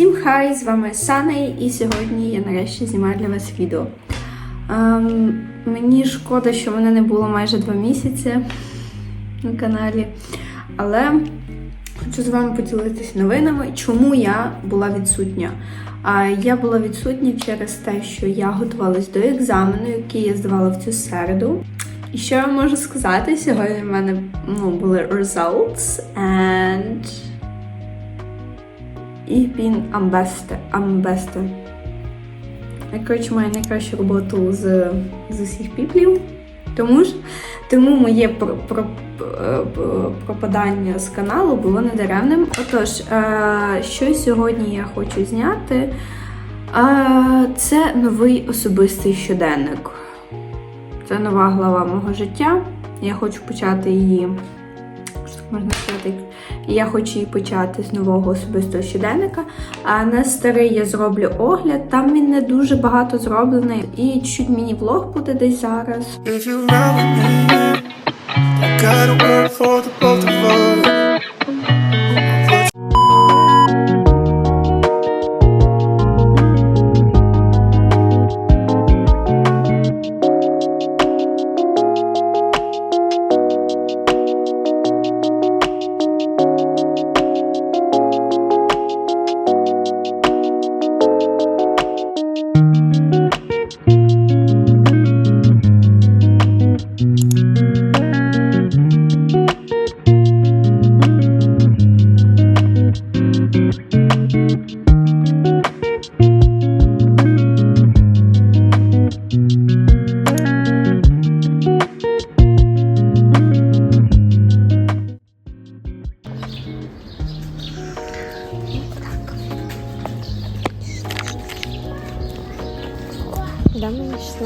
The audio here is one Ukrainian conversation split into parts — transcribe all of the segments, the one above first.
Всім хай! З вами Саней, і сьогодні я нарешті знімаю для вас відео. Ем, мені шкода, що мене не було майже два місяці на каналі, але хочу з вами поділитися новинами, чому я була відсутня. А я була відсутня через те, що я готувалась до екзамену, який я здавала в цю середу. І що я можу сказати? Сьогодні в мене ну, були results and Ich bin am beste, am beste. Я, коротше, маю найкращу роботу з, з усіх піплів. Тому ж тому моє про, про, про, пропадання з каналу було недаремним. Отож, е, що сьогодні я хочу зняти? Е, це новий особистий щоденник. Це нова глава мого життя. Я хочу почати її. Що можна сказати? Я хочу її почати з нового особистого щоденника. А на старий я зроблю огляд. Там він не дуже багато зроблений. І чуть міні-влог буде десь зараз.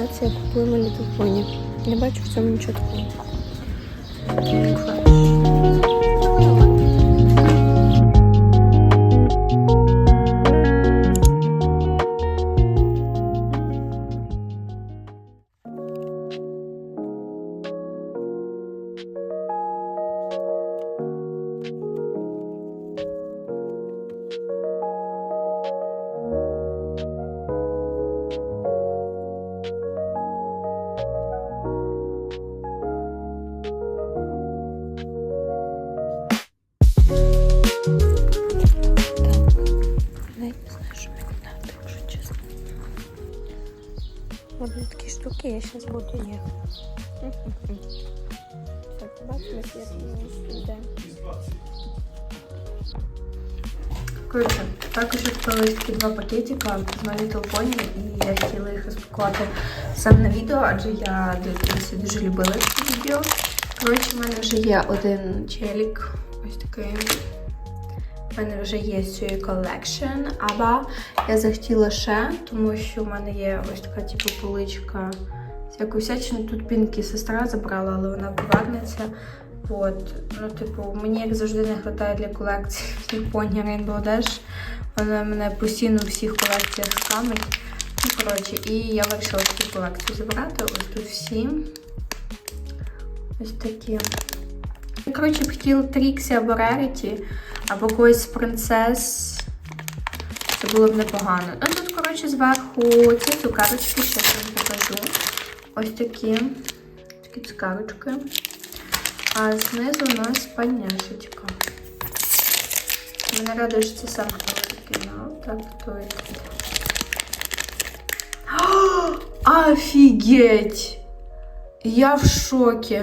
Мені 16 я купила на. Не бачу в цьому нічого такого. Одні такі штуки я зараз буду їх. Так, бачимо, як я. Також купила такі два пакетика з моїх телефонів, і я хотіла їх розпакувати саме на відео, адже я дивлюся, дуже любила ці відео. Коротше, в мене вже є один челік, ось такий. У мене вже є цієї колекшн, або я захотіла ще, тому що в мене є ось така типу поличка всяку всячину. Тут пінки сестра забрала, але вона повернеться. От, ну, типу, мені як завжди не вистачає для колекції Японія Rainbow Dash. Вона мене постійно у всіх колекціях скамить. Ну, коротше, і я вирішила цю колекцію забрати. Ось тут всі. Ось такі. Я, коротше, б хотіла Тріксі або Rarity, або когось з принцес. Це було б непогано. Ну тут, коротше, зверху ці цукарочки, ще вам покажу. Ось такі. Такі цукарочки. А знизу у нас паняшечка. Мене радує, що це сам. Так, то тут. Офігеть! Я в шокі.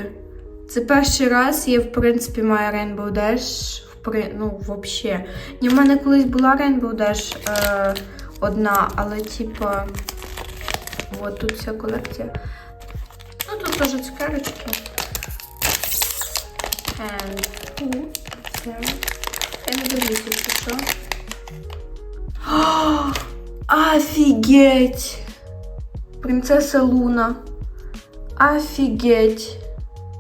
Це перший раз я, в принципі, маю Rainbow Dash. При... Ну, взагалі. Ні, в мене колись була Rainbow Dash е, одна, але типа. От тут вся колекція. Ну, тут теж цукерочки. And two. Це. Я не дивлюся, що. О, Офігеть! Принцеса Луна. Офігеть!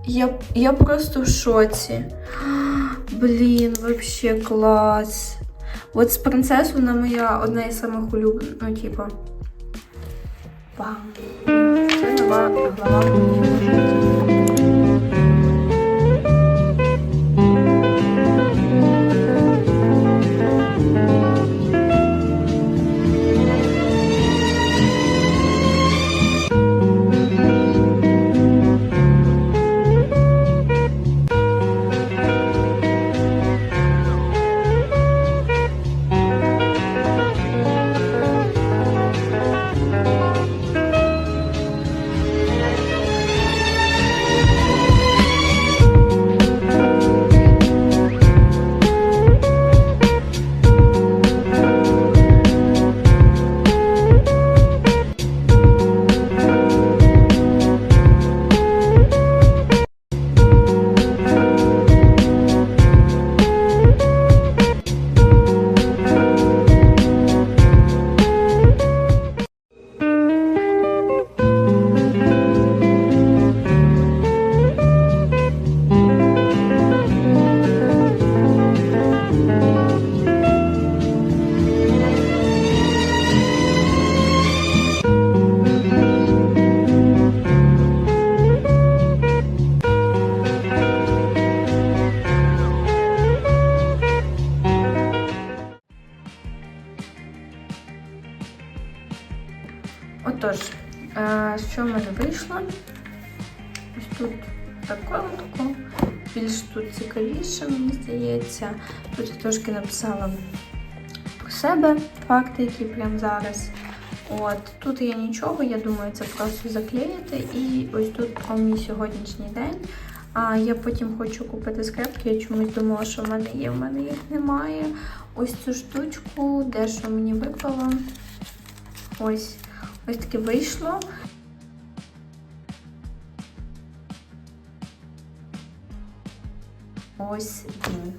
Я, я просто в шоці. Блін, вообще клас. От з принцес вона моя одна із самих улюблених. Ну, типа. Бам. Це нова глава Отож, е, що в мене вийшло? Ось тут таке тако. Більш тут цікавіше, мені здається. Тут я трошки написала про себе факти, які прямо зараз. От тут є нічого, я думаю, це просто заклеїти. І ось тут про мій сьогоднішній день. А я потім хочу купити скрепки. Я чомусь думала, що в мене є, в мене їх немає. Ось цю штучку, де що мені випало. Ось, ось таке вийшло. Ось він.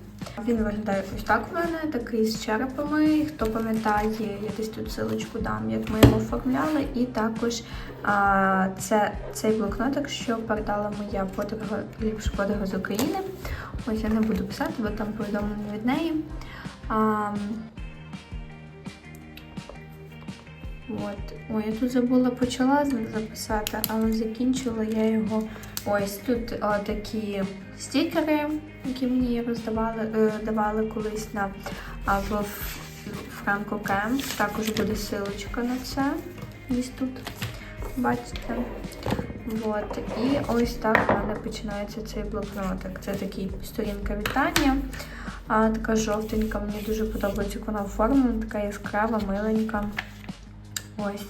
Він виглядає ось так в мене, такий з черепами. Хто пам'ятає, я десь тут силочку дам, як ми його оформляли. І також а, це цей блокнотик, що передала моя подруга, ліпша подруга з України. Ось я не буду писати, бо там повідомлення від неї. А, От. Ой, я тут забула почала записати, але закінчила я його. Ось тут о, такі стікери, які мені роздавали е, давали колись на а, в Франко Кемп. Також буде силочка на це. Десь тут. Бачите? От. І ось так в мене починається цей блокнотик. Це такий сторінка вітання. А, така жовтенька, мені дуже подобається, як вона оформлена, така яскрава, миленька. Ось.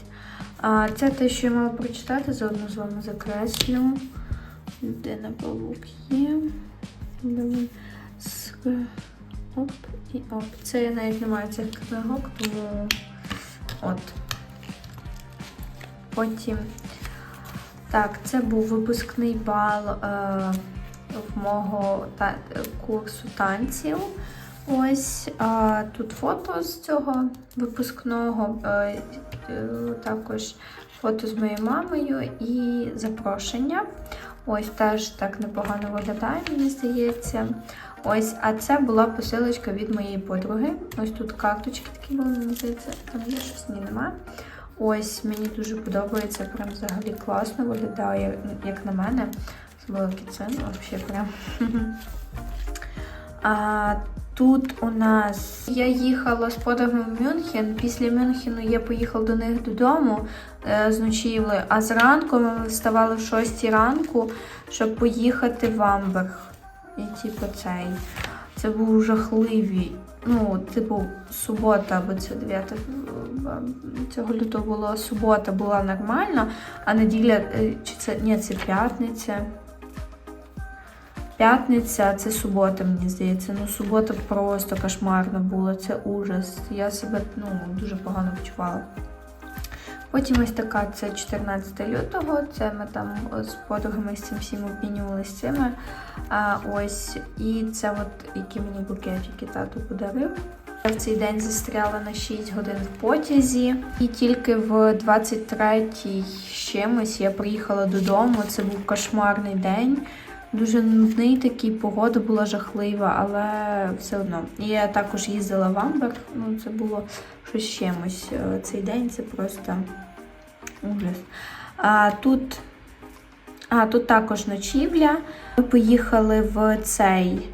А, це те, що я мала прочитати, заодно з вами закреслю. Людина павук є. Де. Оп і оп. Це я навіть не маю цих книжок, тому от. Потім. Так, це був випускний бал е, в мого та, курсу танців. Ось а, тут фото з цього випускного, е, е, також фото з моєю мамою і запрошення. Ось теж так непогано виглядає, мені здається. Ось, а це була посилочка від моєї подруги. Ось тут карточки такі були, мені здається, там є щось ні, нема. Ось мені дуже подобається, прям взагалі класно виглядає, як на мене. Великий це взагалі прям. А, Тут у нас я їхала з подругою в Мюнхен. Після Мюнхену я поїхала до них додому е, з ночівли, а зранку ми вставали в 6 ранку, щоб поїхати в Амберг. І типу цей. Це був жахливий. Ну, типу, субота, бо це 9 цього лютого була субота, була нормальна, а неділя, е, чи це ні, це п'ятниця. П'ятниця, це субота, мені здається. Ну, субота просто кошмарна була, це ужас. Я себе ну, дуже погано почувала. Потім ось така це 14 лютого. Це ми там з подругами з цим всім обмінювалися цими. А, ось, І це от які мені букетики тато подарив. Я в цей день застряла на 6 годин в потязі, і тільки в 23-й чимось я приїхала додому. Це був кошмарний день. Дуже нудний такий, погода була жахлива, але все одно. Я також їздила в Амбер, ну це було щось чимось. Е, Цей день це просто ужас. А тут, а, тут також ночівля. Ми поїхали в цей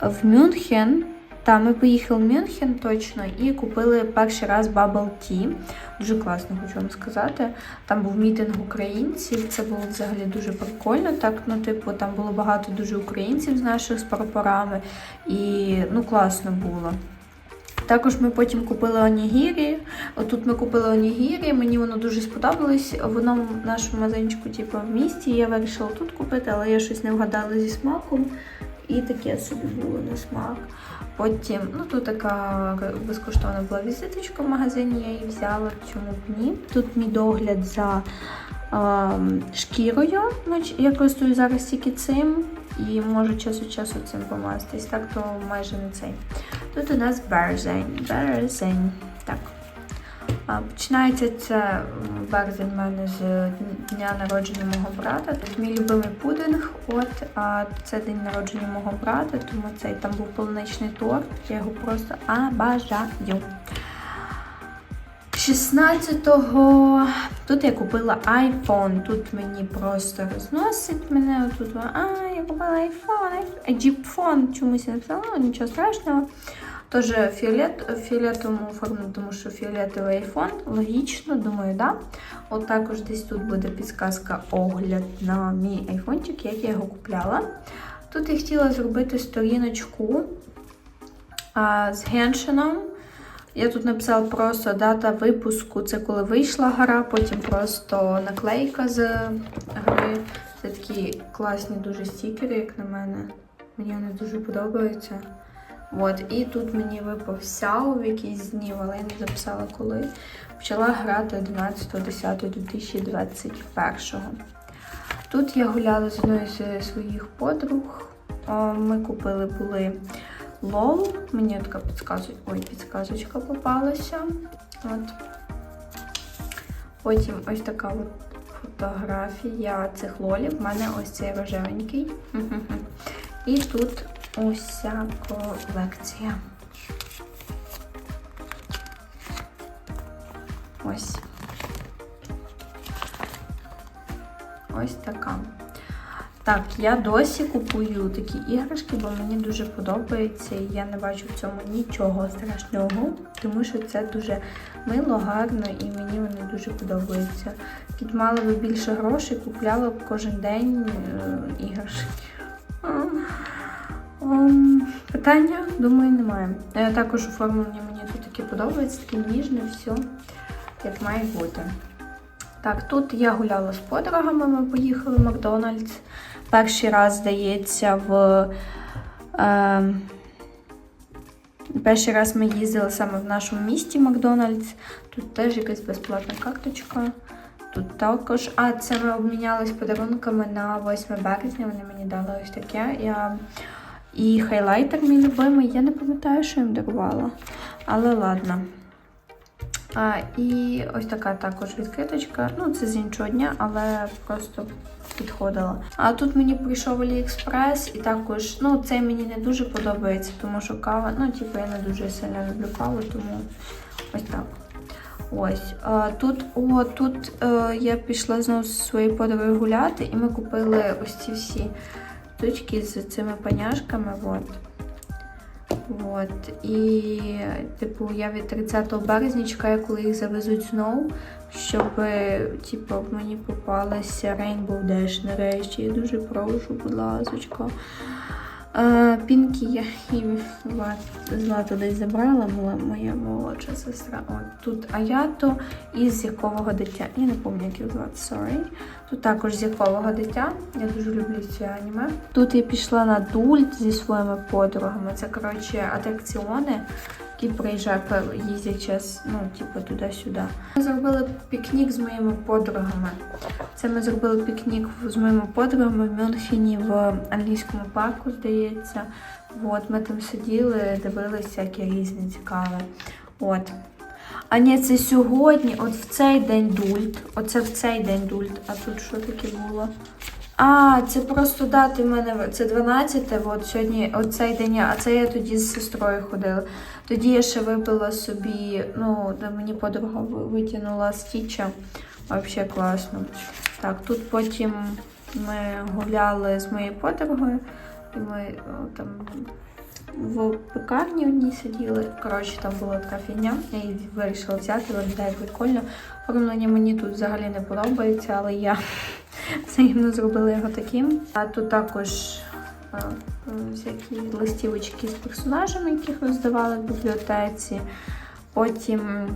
в Мюнхен. Та, ми поїхали в Мюнхен точно і купили перший раз Bubble Tea. Дуже класно, хочу вам сказати. Там був мітинг українців, це було взагалі дуже прикольно. Так, ну, типу, там було багато дуже українців з наших з прапорами, і ну, класно було. Також ми потім купили онігірі. Отут ми купили онігірі, мені воно дуже сподобалось. В одному нашому магазинчику, типу, в місті. Я вирішила тут купити, але я щось не вгадала зі смаком. І таке собі було на смак. Потім, ну тут така безкоштовна була візиточка в магазині, я її взяла, чому б ні. Тут мій догляд за е, шкірою. Я користую зараз тільки цим і можу час від часу цим помастись. Так то майже не цей. Тут у нас березень. Березень. Так. Починається це березень в мене з дня народження мого брата. Тут мій любимий пудинг. От, а це день народження мого брата, тому цей там був полуничний торт. Я його просто обажаю. 16-го тут я купила iPhone. Тут мені просто розносить мене. Тут, а, я купила iPhone, Phone. Чомусь я написала, нічого страшного. Теж фіолет, фіолетовому оформлено, тому що фіолетовий айфон. Логічно, думаю, да. От також десь тут буде підсказка огляд на мій айфончик, як я його купляла. Тут я хотіла зробити сторіночку а, з геншином. Я тут написала просто дата випуску, це коли вийшла гра, потім просто наклейка з гри. Це такі класні дуже стікери, як на мене. Мені вони дуже подобаються. От, і тут мені випав сяо в якісь дні, але я не записала коли. Почала грати 11.10.2021. Тут я гуляла з одною з своїх подруг. Ми купили були лол. Мені така підказочка, ой, підказочка попалася. От. Потім ось така от фотографія цих лолів. У мене ось цей рожевенький. І тут уся колекція. Ось. Ось така. Так, я досі купую такі іграшки, бо мені дуже подобається, і я не бачу в цьому нічого страшного, тому що це дуже мило, гарно і мені вони дуже подобаються. Тут мала би більше грошей, купляла б кожен день е, іграшки. Ем, Питання, думаю, немає. Е, Також оформлення мені тут таке подобається, таке ніжне, все як має бути. Так, тут я гуляла з подругами, ми поїхали в Макдональдс. Перший раз, здається, в. Е, перший раз ми їздили саме в нашому місті Макдональдс. Тут теж якась безплатна карточка. Тут також. А, це ми обмінялись подарунками на 8 березня. Вони мені дали ось таке. Я... І хайлайтер мій любимий. Я не пам'ятаю, що їм дарувала. Але ладно. А, і ось така також відкриточка. Ну, це з іншого дня, але просто підходила. А тут мені прийшов Аліекспрес, і також, ну, цей мені не дуже подобається, тому що кава, ну, типу, я не дуже сильно люблю каву, тому ось так. Ось. А, тут, о, тут е, я пішла знову зі своєю подругою гуляти, і ми купили ось ці всі штучки з цими паняшками. От. От. І, типу, я від 30 березня чекаю, коли їх завезуть знову, щоб типу, мені попалася Rainbow Dash нарешті. Я дуже прошу, будь ласочка. Пінкі я і Злату десь забрала, була моя молодша сестра. От тут Аято із зіркового дитя. Я не пам'ятаю, як його звати, sorry. Тут також зіркового дитя. Я дуже люблю ці аніме. Тут я пішла на дульт зі своїми подругами. Це, коротше, атракціони, які приїжджають, їздять час, ну, типу, туди-сюди. Ми зробили пікнік з моїми подругами. Це ми зробили пікнік з моїми подругами в Мюнхені в англійському парку, здається. От, ми там сиділи, дивилися всякі різні цікаві. От. А ні, це сьогодні, от в цей день дульт. Оце в цей день дульт. А тут що таке було? А, це просто дати в мене. Це 12, от сьогодні оцей день, а це я тоді з сестрою ходила. Тоді я ще випила собі, ну, де мені подруга ви- витягнула стіча. Взагалі класно. Так, тут потім ми гуляли з моєю подругою. І ми о, там в пекарні одній сиділи. Коротше, там була така фігня. Я її вирішила взяти, виглядає прикольно. Оформлення мені тут взагалі не подобається, але я взаємно зробила його таким. А тут також всякі листівочки з персонажами, яких роздавали в бібліотеці. Потім.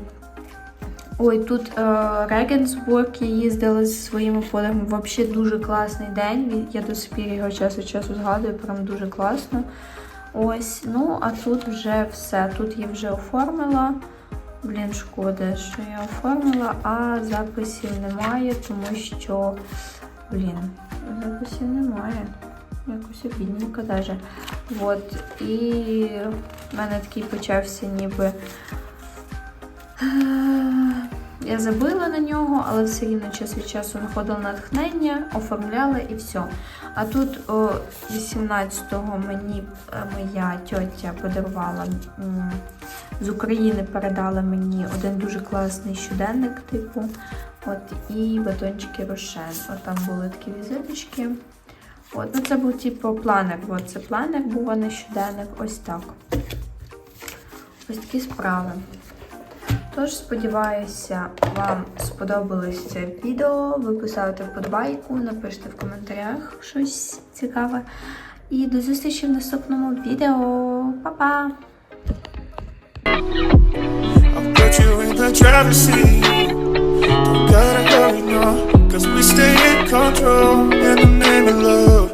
Ой, тут Regensburg я їздила зі своїми подругами. Взагалі дуже класний день. Я до сих пір його час від часу згадую, прям дуже класно. Ось, ну а тут вже все. Тут я вже оформила. Блін, шкода, що я оформила, а записів немає, тому що, блін, записів немає. Якось обідненько даже. От. І в мене такий почався ніби. Е, Я забила на нього, але все рівно час від часу знаходила натхнення, оформляла і все. А тут о, 18-го мені е, моя тьотя подарувала з України, передала мені один дуже класний щоденник, типу. От, і батончики Рошен. От там були такі візиточки. От, ну це був типу планер. От це планер був, а не щоденник. Ось так. Ось такі справи. Тож, сподіваюся, вам сподобалось це відео. Ви поставите вподобайку, напишіть в коментарях щось цікаве. І до зустрічі в наступному відео. Па-па! Gotta hurry, no. Cause we stay in control in the name of love.